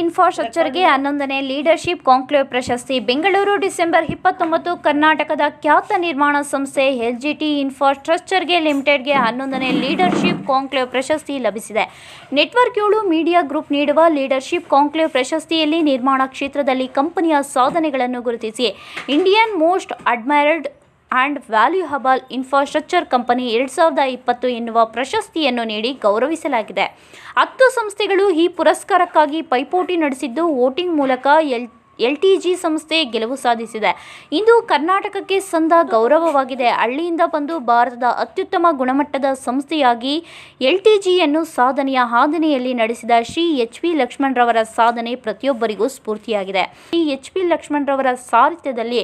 ಇನ್ಫ್ರಾಸ್ಟ್ರಕ್ಚರ್ಗೆ ಹನ್ನೊಂದನೇ leadership conclave ಪ್ರಶಸ್ತಿ. Bengaluru, December ಇಪ್ಪತ್ತೊಂಬತ್ತು, ಕರ್ನಾಟಕದ ಖ್ಯಾತ ನಿರ್ಮಾಣ ಸಂಸ್ಥೆ ಎಲ್ಜಿಟಿ ಇನ್ಫ್ರಾಸ್ಟ್ರಕ್ಚರ್ಗೆ ಲಿಮಿಟೆಡ್ಗೆ ಹನ್ನೊಂದನೇ ಲೀಡರ್ಶಿಪ್ ಕಾಂಕ್ಲೇವ್ ಪ್ರಶಸ್ತಿ ಲಭಿಸಿದೆ. ನೆಟ್ವರ್ಕ್ ಏಳು ಮೀಡಿಯಾ ಗ್ರೂಪ್ ನೀಡುವ ಲೀಡರ್ಶಿಪ್ ಕಾಂಕ್ಲೇವ್ ಪ್ರಶಸ್ತಿಯಲ್ಲಿ ನಿರ್ಮಾಣ ಕ್ಷೇತ್ರದಲ್ಲಿ ಕಂಪನಿಯ ಸಾಧನೆಗಳನ್ನು ಗುರುತಿಸಿ. Indian most admired and valuable infrastructure company ಎರಡು ಸಾವಿರದ ಇಪ್ಪತ್ತು ಎನ್ನುವ ಪ್ರಶಸ್ತಿಯನ್ನು ನೀಡಿ ಗೌರವಿಸಲಾಗಿದೆ. ಹತ್ತು ಸಂಸ್ಥೆಗಳು ಈ ಪುರಸ್ಕಾರಕ್ಕಾಗಿ ಪೈಪೋಟಿ ನಡೆಸಿದ್ದು, ವೋಟಿಂಗ್ ಮೂಲಕ ಎಲ್ ಎಲ್ ಟಿ ಜಿ ಸಂಸ್ಥೆ ಗೆಲುವು ಸಾಧಿಸಿದೆ. ಇಂದು ಕರ್ನಾಟಕಕ್ಕೆ ಸಂದ ಗೌರವವಾಗಿದೆ. ಹಳ್ಳಿಯಿಂದ ಬಂದು ಭಾರತದ ಅತ್ಯುತ್ತಮ ಗುಣಮಟ್ಟದ ಸಂಸ್ಥೆಯಾಗಿ ಎಲ್ಟಿಜಿಯನ್ನು ಸಾಧನೆಯ ಹಾದನೆಯಲ್ಲಿ ನಡೆಸಿದ ಶ್ರೀ ಎಚ್ ಪಿ ಲಕ್ಷ್ಮಣರವರ ಸಾಧನೆ ಪ್ರತಿಯೊಬ್ಬರಿಗೂ ಸ್ಫೂರ್ತಿಯಾಗಿದೆ. ಶ್ರೀ ಎಚ್ ಪಿ ಲಕ್ಷ್ಮಣರವರ ಸಾರಥ್ಯದಲ್ಲಿ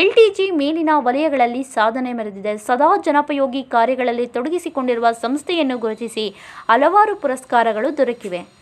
ಎಲ್ ಟಿ ಜಿ ಮೇಲಿನ ವಲಯಗಳಲ್ಲಿ ಸಾಧನೆ ಮೆರೆದಿದೆ. ಸದಾ ಜನಪಯೋಗಿ ಕಾರ್ಯಗಳಲ್ಲಿ ತೊಡಗಿಸಿಕೊಂಡಿರುವ ಸಂಸ್ಥೆಯನ್ನು ಗುರುತಿಸಿ ಹಲವಾರು ಪುರಸ್ಕಾರಗಳು ದೊರಕಿವೆ.